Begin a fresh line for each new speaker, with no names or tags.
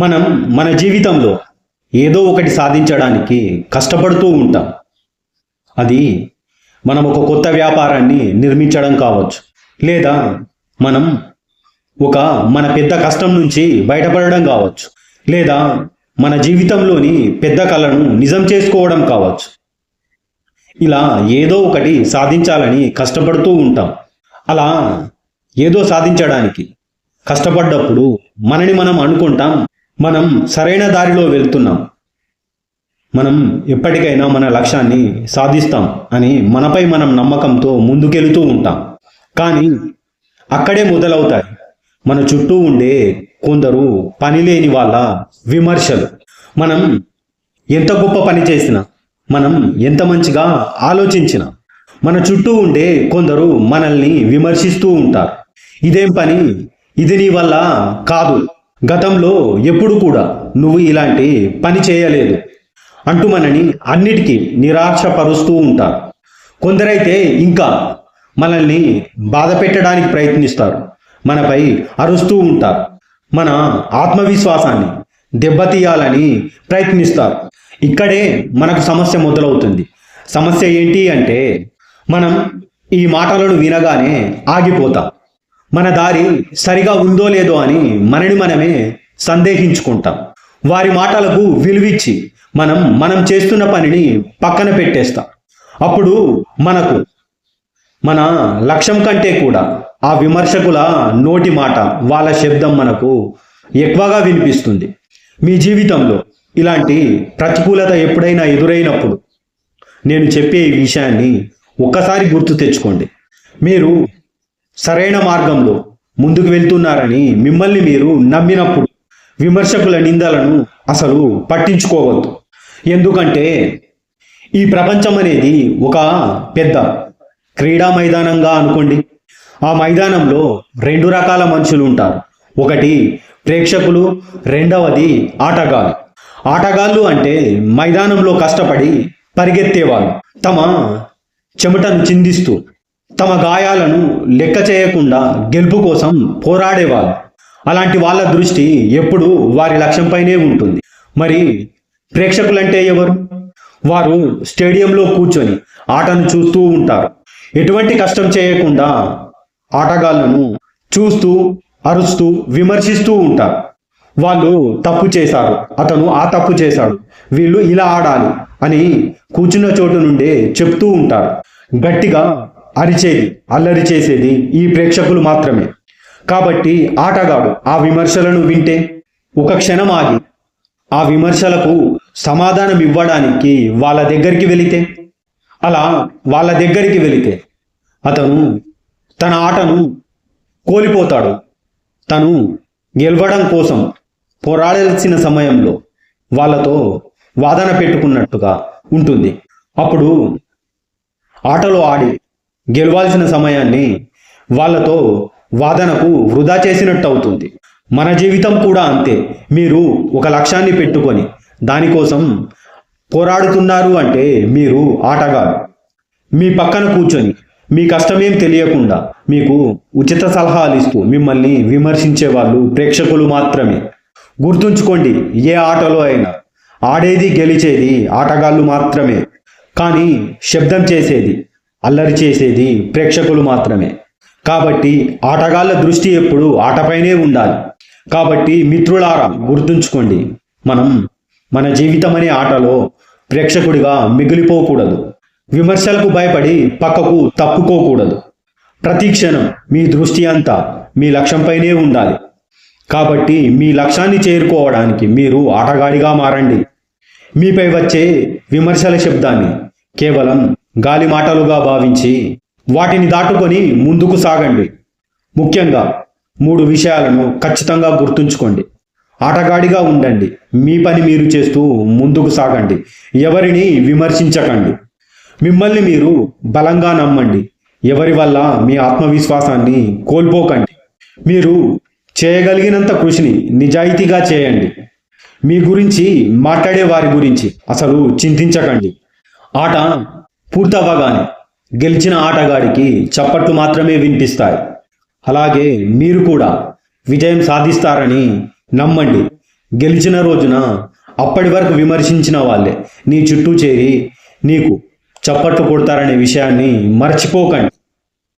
మనం మన జీవితంలో ఏదో ఒకటి సాధించడానికి కష్టపడుతూ ఉంటాం. అది మనం ఒక కొత్త వ్యాపారాన్ని నిర్మించడం కావచ్చు. లేదా మనం ఒక మన పెద్ద కష్టం నుంచి బయటపడడం కావచ్చు. లేదా మన జీవితంలోని పెద్ద కళను నిజం చేసుకోవడం కావచ్చు. ఇలా ఏదో ఒకటి సాధించాలని కష్టపడుతూ ఉంటాం. అలా ఏదో సాధించడానికి కష్టపడ్డప్పుడు మనని మనం అనుకుంటాం మనం సరైన దారిలో వెళ్తున్నాం. మనం ఎప్పటికైనా మన లక్ష్యాన్ని సాధిస్తాం అని మనపై మనం నమ్మకంతో ముందుకెళుతూ ఉంటాం. కానీ అక్కడే మొదలవుతాయి. మన చుట్టూ ఉండే కొందరు పనిలేని వాళ్ళ విమర్శలు. మనం ఎంత గొప్ప పని చేసినా మనం ఎంత మంచిగా ఆలోచించినా మన చుట్టూ ఉండే కొందరు మనల్ని విమర్శిస్తూ ఉంటారు. ఇదేం పని? ఇది నీ వల్ల కాదు. గతంలో ఎప్పుడు కూడా నువ్వు ఇలాంటి పని చేయలేదు అంటూ మనని అన్నిటికీ నిరాశపరుస్తూ ఉంటారు. కొందరైతే ఇంకా మనల్ని బాధ పెట్టడానికి ప్రయత్నిస్తారు. మనపై అరుస్తూ ఉంటారు. మన ఆత్మవిశ్వాసాన్ని దెబ్బతీయాలని ప్రయత్నిస్తారు. ఇక్కడే మనకు సమస్య మొదలవుతుంది. సమస్య ఏంటి అంటే మనం ఈ మాటలను వినగానే ఆగిపోతాం. మన దారి సరిగా ఉందో లేదో అని మనని మనమే సందేహించుకుంటాం. వారి మాటలకు విలువిచ్చి మనం మనం చేస్తున్న పనిని పక్కన పెట్టేస్తాం. అప్పుడు మనకు మన లక్ష్యం కంటే కూడా ఆ విమర్శకుల నోటి మాట వాళ్ళ శబ్దం మనకు ఎక్కువగా వినిపిస్తుంది. మీ జీవితంలో ఇలాంటి ప్రతికూలత ఎప్పుడైనా ఎదురైనప్పుడు నేను చెప్పే ఈ విషయాన్ని ఒక్కసారి గుర్తు తెచ్చుకోండి. మీరు సరైన మార్గంలో ముందుకు వెళ్తున్నారని మిమ్మల్ని మీరు నమ్మినప్పుడు విమర్శకుల నిందలను అసలు పట్టించుకోవద్దు. ఎందుకంటే ఈ ప్రపంచం అనేది ఒక పెద్ద క్రీడా మైదానంగా అనుకోండి. ఆ మైదానంలో రెండు రకాల మనుషులు ఉంటారు. ఒకటి ప్రేక్షకులు రెండవది ఆటగాళ్ళు. ఆటగాళ్ళు అంటే మైదానంలో కష్టపడి పరిగెత్తేవారు. తమ చెమటను చిందిస్తూ తమ గాయాలను లెక్క చేయకుండా గెలుపు కోసం పోరాడేవాళ్ళు అలాంటి వాళ్ళ దృష్టి ఎప్పుడూ వారి లక్ష్యంపైనే ఉంటుంది. మరి ప్రేక్షకులంటే ఎవరు? వారు స్టేడియంలో కూర్చొని ఆటను చూస్తూ ఉంటారు. ఎటువంటి కష్టం చేయకుండా ఆటగాళ్ళను చూస్తూ అరుస్తూ విమర్శిస్తూ ఉంటారు. వాళ్ళు తప్పు చేశారు అతను ఆ తప్పు చేశాడు వీళ్ళు ఇలా ఆడాలి అని కూర్చున్న చోటు నుండే చెప్తూ ఉంటారు. గట్టిగా అరిచేది అల్లరి చేసేది ఈ ప్రేక్షకులు మాత్రమే. కాబట్టి ఆటగాడు ఆ విమర్శలను వింటే ఒక క్షణం ఆగి ఆ విమర్శలకు సమాధానం ఇవ్వడానికి వాళ్ళ దగ్గరికి వెళితే అలా వాళ్ళ దగ్గరికి వెళితే అతను తన ఆటను కోల్పోతాడు. తను గెలవడం కోసం పోరాడాల్సిన సమయంలో వాళ్ళతో వాదన పెట్టుకున్నట్టుగా ఉంటుంది. అప్పుడు ఆటలో ఆడి గెలవాల్సిన సమయాన్ని వాళ్ళతో వాదనకు వృధా చేసినట్టు అవుతుంది మన జీవితం కూడా అంతే. మీరు ఒక లక్ష్యాన్ని పెట్టుకొని దానికోసం పోరాడుతున్నారు అంటే మీరు ఆటగాడు మీ పక్కన కూర్చొని మీ కష్టమేం తెలియకుండా మీకు ఉచిత సలహాలు ఇస్తూ మిమ్మల్ని విమర్శించే వాళ్ళు ప్రేక్షకులు మాత్రమే. గుర్తుంచుకోండి ఏ ఆటలో అయినా ఆడేది గెలిచేది ఆటగాళ్ళు మాత్రమే. కానీ శబ్దం చేసేది అల్లరి చేసేది ప్రేక్షకులు మాత్రమే. కాబట్టి ఆటగాళ్ళ దృష్టి ఎప్పుడు ఆటపైనే ఉండాలి. కాబట్టి మిత్రులారా గుర్తుంచుకోండి మనం మన జీవితం అనే ఆటలో ప్రేక్షకుడిగా మిగిలిపోకూడదు. విమర్శలకు భయపడి పక్కకు తప్పుకోకూడదు. ప్రతి క్షణం మీ దృష్టి అంతా మీ లక్ష్యంపైనే ఉండాలి. కాబట్టి మీ లక్ష్యాన్ని చేరుకోవడానికి మీరు ఆటగాడిగా మారండి. మీపై వచ్చే విమర్శల శబ్దాన్ని కేవలం గాలి మాటలుగా భావించి వాటిని దాటుకొని ముందుకు సాగండి. ముఖ్యంగా మూడు విషయాలను ఖచ్చితంగా గుర్తుంచుకోండి. ఆటగాడిగా ఉండండి. మీ పని మీరు చేస్తూ ముందుకు సాగండి. ఎవరిని విమర్శించకండి. మిమ్మల్ని మీరు బలంగా నమ్మండి. ఎవరి వల్ల మీ ఆత్మవిశ్వాసాన్ని కోల్పోకండి. మీరు చేయగలిగినంత కృషిని నిజాయితీగా చేయండి. మీ గురించి మాట్లాడే వారి గురించి అసలు చింతించకండి. ఆట పూర్తవ్వగానే గెలిచిన ఆటగాడికి చప్పట్లు మాత్రమే వినిపిస్తాయి. అలాగే మీరు కూడా విజయం సాధిస్తారని నమ్మండి. గెలిచిన రోజున అప్పటి వరకు విమర్శించిన వాళ్ళే. నీ చుట్టూ చేరి నీకు చప్పట్లు కొడతారనే విషయాన్ని మర్చిపోకండి.